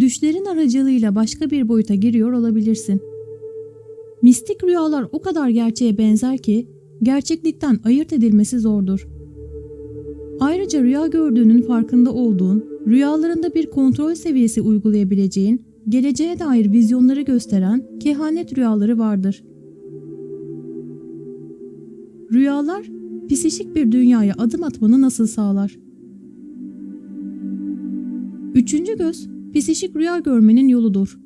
Düşlerin aracılığıyla başka bir boyuta giriyor olabilirsin. Mistik rüyalar o kadar gerçeğe benzer ki gerçeklikten ayırt edilmesi zordur. Ayrıca rüya gördüğünün farkında olduğun, rüyalarında bir kontrol seviyesi uygulayabileceğin, geleceğe dair vizyonları gösteren kehanet rüyaları vardır. Rüyalar, psişik bir dünyaya adım atmanı nasıl sağlar? Üçüncü göz, psişik rüya görmenin yoludur.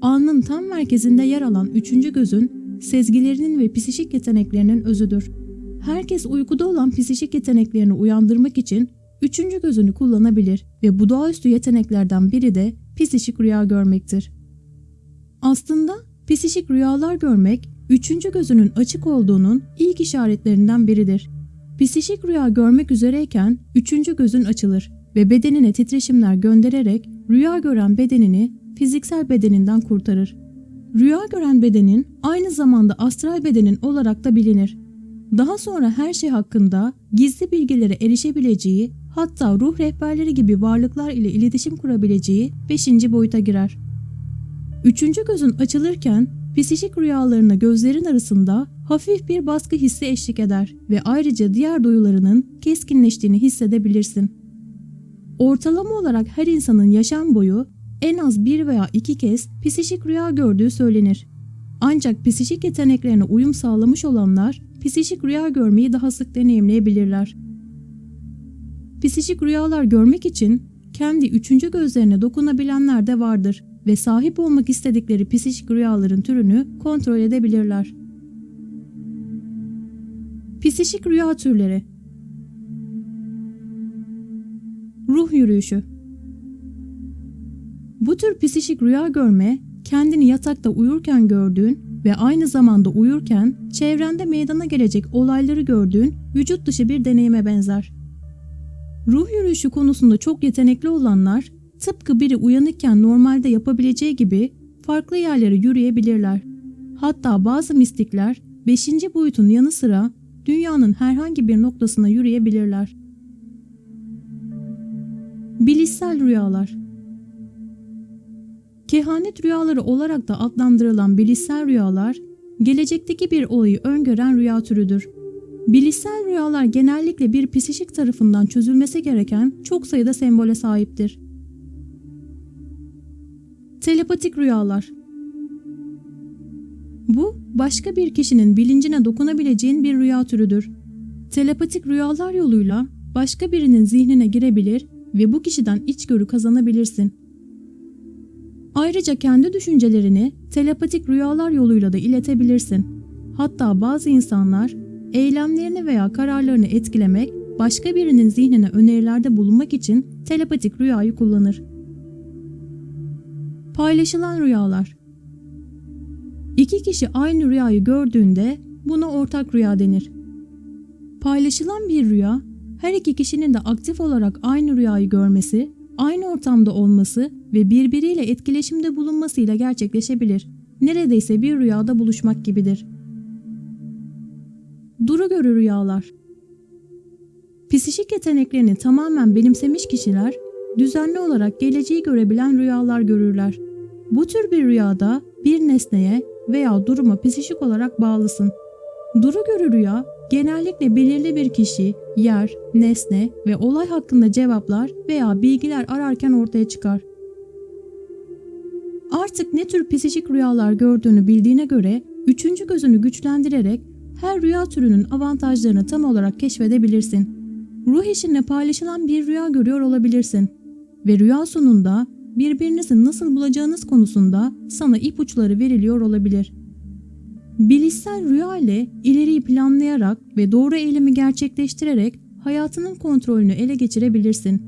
Alnın tam merkezinde yer alan üçüncü gözün, sezgilerinin ve psişik yeteneklerinin özüdür. Herkes uykuda olan psişik yeteneklerini uyandırmak için üçüncü gözünü kullanabilir ve bu doğaüstü yeteneklerden biri de psişik rüya görmektir. Aslında psişik rüyalar görmek, üçüncü gözünün açık olduğunun ilk işaretlerinden biridir. Psişik rüya görmek üzereyken üçüncü gözün açılır ve bedenine titreşimler göndererek rüya gören bedenini fiziksel bedeninden kurtarır. Rüya gören bedenin aynı zamanda astral bedenin olarak da bilinir. Daha sonra her şey hakkında gizli bilgilere erişebileceği, hatta ruh rehberleri gibi varlıklar ile iletişim kurabileceği 5. boyuta girer. Üçüncü gözün açılırken psişik rüyalarına gözlerin arasında hafif bir baskı hissi eşlik eder ve ayrıca diğer duyularının keskinleştiğini hissedebilirsin. Ortalama olarak her insanın yaşam boyu en az bir veya iki kez psişik rüya gördüğü söylenir. Ancak psişik yeteneklerine uyum sağlamış olanlar psişik rüya görmeyi daha sık deneyimleyebilirler. Psişik rüyalar görmek için kendi üçüncü gözlerine dokunabilenler de vardır ve sahip olmak istedikleri psişik rüyaların türünü kontrol edebilirler. Psişik rüya türleri Yürüyüşü Bu tür psişik rüya görme, kendini yatakta uyurken gördüğün ve aynı zamanda uyurken çevrende meydana gelecek olayları gördüğün vücut dışı bir deneyime benzer. Ruh yürüyüşü konusunda çok yetenekli olanlar tıpkı biri uyanıkken normalde yapabileceği gibi farklı yerlere yürüyebilirler. Hatta bazı mistikler 5. boyutun yanı sıra dünyanın herhangi bir noktasına yürüyebilirler. Bilişsel rüyalar Kehanet rüyaları olarak da adlandırılan bilişsel rüyalar, gelecekteki bir olayı öngören rüya türüdür. Bilişsel rüyalar genellikle bir psişik tarafından çözülmesi gereken çok sayıda sembole sahiptir. Telepatik rüyalar Bu, başka bir kişinin bilincine dokunabileceğin bir rüya türüdür. Telepatik rüyalar yoluyla başka birinin zihnine girebilir ve bu kişiden içgörü kazanabilirsin. Ayrıca kendi düşüncelerini telepatik rüyalar yoluyla da iletebilirsin. Hatta bazı insanlar eylemlerini veya kararlarını etkilemek, başka birinin zihnine önerilerde bulunmak için telepatik rüyayı kullanır. Paylaşılan rüyalar İki kişi aynı rüyayı gördüğünde buna ortak rüya denir. Paylaşılan bir rüya, her iki kişinin de aktif olarak aynı rüyayı görmesi, aynı ortamda olması ve birbiriyle etkileşimde bulunmasıyla gerçekleşebilir. Neredeyse bir rüyada buluşmak gibidir. Duru görü rüyalar Psişik yeteneklerini tamamen benimsemiş kişiler, düzenli olarak geleceği görebilen rüyalar görürler. Bu tür bir rüyada bir nesneye veya duruma psişik olarak bağlısın. Duru görü rüya genellikle belirli bir kişi, yer, nesne ve olay hakkında cevaplar veya bilgiler ararken ortaya çıkar. Artık ne tür psişik rüyalar gördüğünü bildiğine göre üçüncü gözünü güçlendirerek her rüya türünün avantajlarını tam olarak keşfedebilirsin. Ruh eşinle paylaşılan bir rüya görüyor olabilirsin ve rüya sonunda birbirinizi nasıl bulacağınız konusunda sana ipuçları veriliyor olabilir. Bilişsel rüya ile ileriyi planlayarak ve doğru eylemi gerçekleştirerek hayatının kontrolünü ele geçirebilirsin.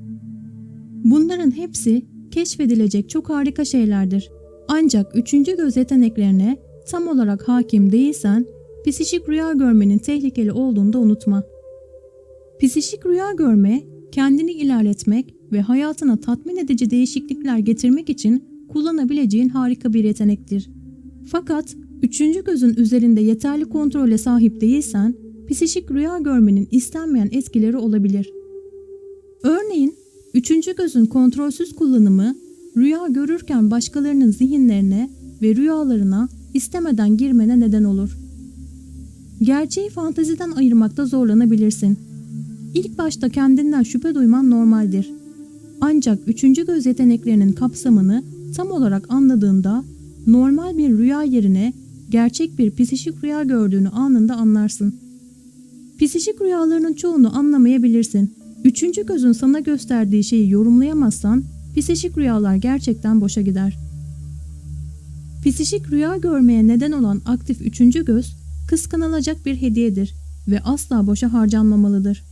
Bunların hepsi keşfedilecek çok harika şeylerdir. Ancak üçüncü göz yeteneklerine tam olarak hakim değilsen psişik rüya görmenin tehlikeli olduğunu da unutma. Psişik rüya görme, kendini ilerletmek ve hayatına tatmin edici değişiklikler getirmek için kullanabileceğin harika bir yetenektir. Fakat üçüncü gözün üzerinde yeterli kontrole sahip değilsen, psişik rüya görmenin istenmeyen etkileri olabilir. Örneğin, üçüncü gözün kontrolsüz kullanımı rüya görürken başkalarının zihinlerine ve rüyalarına istemeden girmene neden olur. Gerçeği fanteziden ayırmakta zorlanabilirsin. İlk başta kendinden şüphe duyman normaldir. Ancak üçüncü göz yeteneklerinin kapsamını tam olarak anladığında normal bir rüya yerine gerçek bir psişik rüya gördüğünü anında anlarsın. Psişik rüyalarının çoğunu anlamayabilirsin. Üçüncü gözün sana gösterdiği şeyi yorumlayamazsan psişik rüyalar gerçekten boşa gider. Psişik rüya görmeye neden olan aktif üçüncü göz kıskanılacak bir hediyedir ve asla boşa harcanmamalıdır.